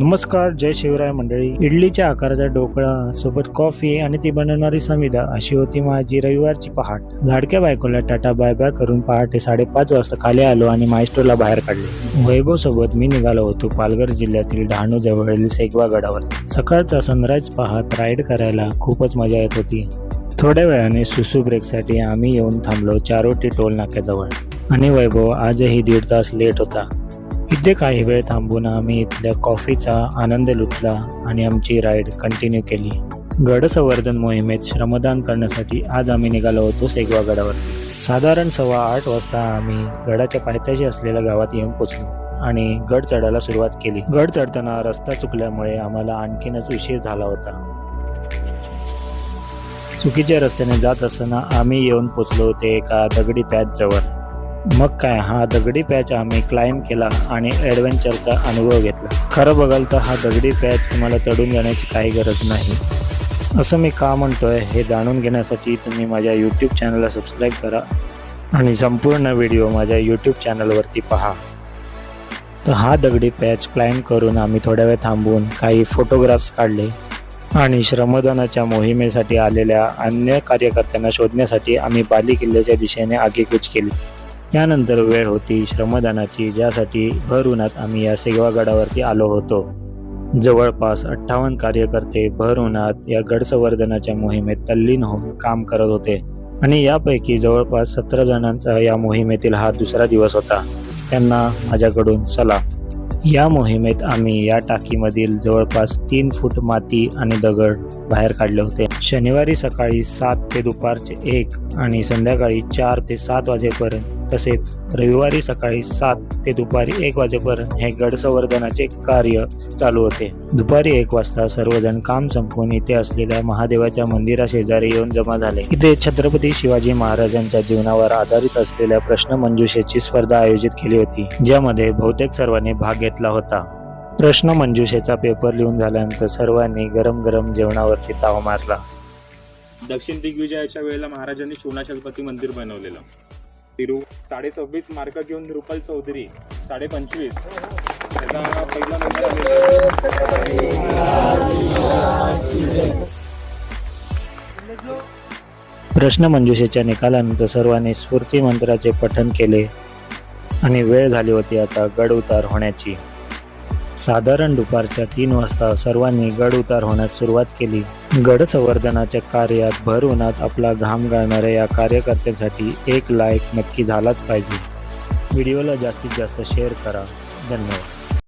नमस्कार जय शिवराय मंडळी. इडलीच्या आकाराचा ढोकळा सोबत कॉफी आणि ती बनवणारी समिधा अशी होती माझी रविवारची पहाट. लाडक्या बायकोला टाटा बाय बाय करून पहाटे साडेपाच वाजता खाली आलो आणि मायस्टोला बाहेर काढले. वैभव सोबत मी निघालो होतो पालघर जिल्ह्यातील डहाणू जवळील सेगवा गडावर सकाळचा सनराईज पाहत राईड करायला खूपच मजा येत होती. थोड्या वेळाने सुसू ब्रेकसाठी आम्ही येऊन थांबलो चारोटी टोल नाक्याजवळ. आणि वैभव आजही दीड तास लेट होता. इथे काही वेळ थांबून आम्ही इथल्या कॉफीचा आनंद लुटला आणि आमची राईड कंटिन्यू केली. गड संवर्धन मोहिमेत श्रमदान करण्यासाठी आज आम्ही निघालो होतो सेगवा गडावर. साधारण सव्वा आठ वाजता आम्ही गडाच्या पायथ्याशी असलेल्या गावात येऊन पोचलो आणि गड चढायला सुरुवात केली. गड चढताना रस्ता चुकल्यामुळे आम्हाला आणखीनच उशीर झाला होता. चुकीच्या रस्त्याने जात असताना आम्ही येऊन पोचलो होते एका दगडी पॅच जवळ मग काय हा दगडी पॅच आम्ही क्लाइम केला आणि ॲडव्हेंचरचा अनुभव घेतला. खरं बघाल तर हा दगडी पॅच तुम्हाला चढून जाण्याची काही गरज नाही. असं मी का म्हणतोय हे जाणून घेण्यासाठी तुम्ही माझ्या यूट्यूब चॅनलला सबस्क्राईब करा आणि संपूर्ण व्हिडिओ माझ्या यूट्यूब चॅनलवरती पहा. तर हा दगडी पॅच क्लाइम करून आम्ही थोड्या वेळ थांबून काही फोटोग्राफ्स काढले आणि श्रमदानाच्या मोहिमेसाठी आलेल्या अन्य कार्यकर्त्यांना शोधण्यासाठी आम्ही बाली किल्ल्याच्या दिशेने आगेकूच केली. त्यानंतर वेळ होती श्रमदानाची ज्यासाठी भर उन्हात आम्ही या सेवागडावरती आलो होतो. जवळपास अठ्ठावन्न कार्यकर्ते भर उन्हात या गड संवर्धनाच्या मोहिमेत तल्लीन होऊन काम करत होते. आणि यापैकी जवळपास सतरा जणांचा या मोहिमेतील हा दुसरा दिवस होता. त्यांना माझ्याकडून चला या मोहिमेत आम्ही या टाकीमधील जवळपास तीन फूट माती आणि दगड बाहेर काढले होते. शनिवारी सकाळी सात ते दुपारचे एक आणि संध्याकाळी चार ते सात वाजेपर्यंत तसेच रविवारी सकाळी सात ते दुपारी एक वाजेपर्यंत हे गड संवर्धनाचे कार्य चालू होते. दुपारी एक वाजता सर्वजण काम संपवून इथे असलेल्या महादेवाच्या मंदिरा शेजारी येऊन जमा झाले. इथे छत्रपती शिवाजी महाराजांच्या जीवनावर आधारित असलेल्या प्रश्न मंजुषेची स्पर्धा आयोजित केली होती ज्यामध्ये बहुतेक सर्वांनी भाग घेतला होता. प्रश्न मंजुषेचा पेपर लिहून झाल्यानंतर सर्वांनी गरम गरम जेवणावरती ताव मारला. दक्षिण दिग्विजयाच्या वेळेला महाराजांनी शिवणाचलपती मंदिर बनवलेलं. तिरू साडे सव्वीस मार्क घेऊन रुपल चौधरी साडे पंचवीस त्याचा पहिला नंबर प्रश्नमंजुषेच्या प्रश्न निकालानंतर सर्वांनी स्फूर्ती मंत्राचे पठण केले आणि वेळ झाली होती आता गड उतार होण्याची. साधारण दुपारच्या तीन वाजता सर्वांनी गड उतार होण्यास सुरुवात केली. गड संवर्धनाच्या कार्यात भर उन्हात आपला घाम गाळणाऱ्या या कार्यकर्त्यांसाठी एक लाईक नक्की झालाच पाहिजे. व्हिडिओला जास्तीत जास्त शेअर करा. धन्यवाद.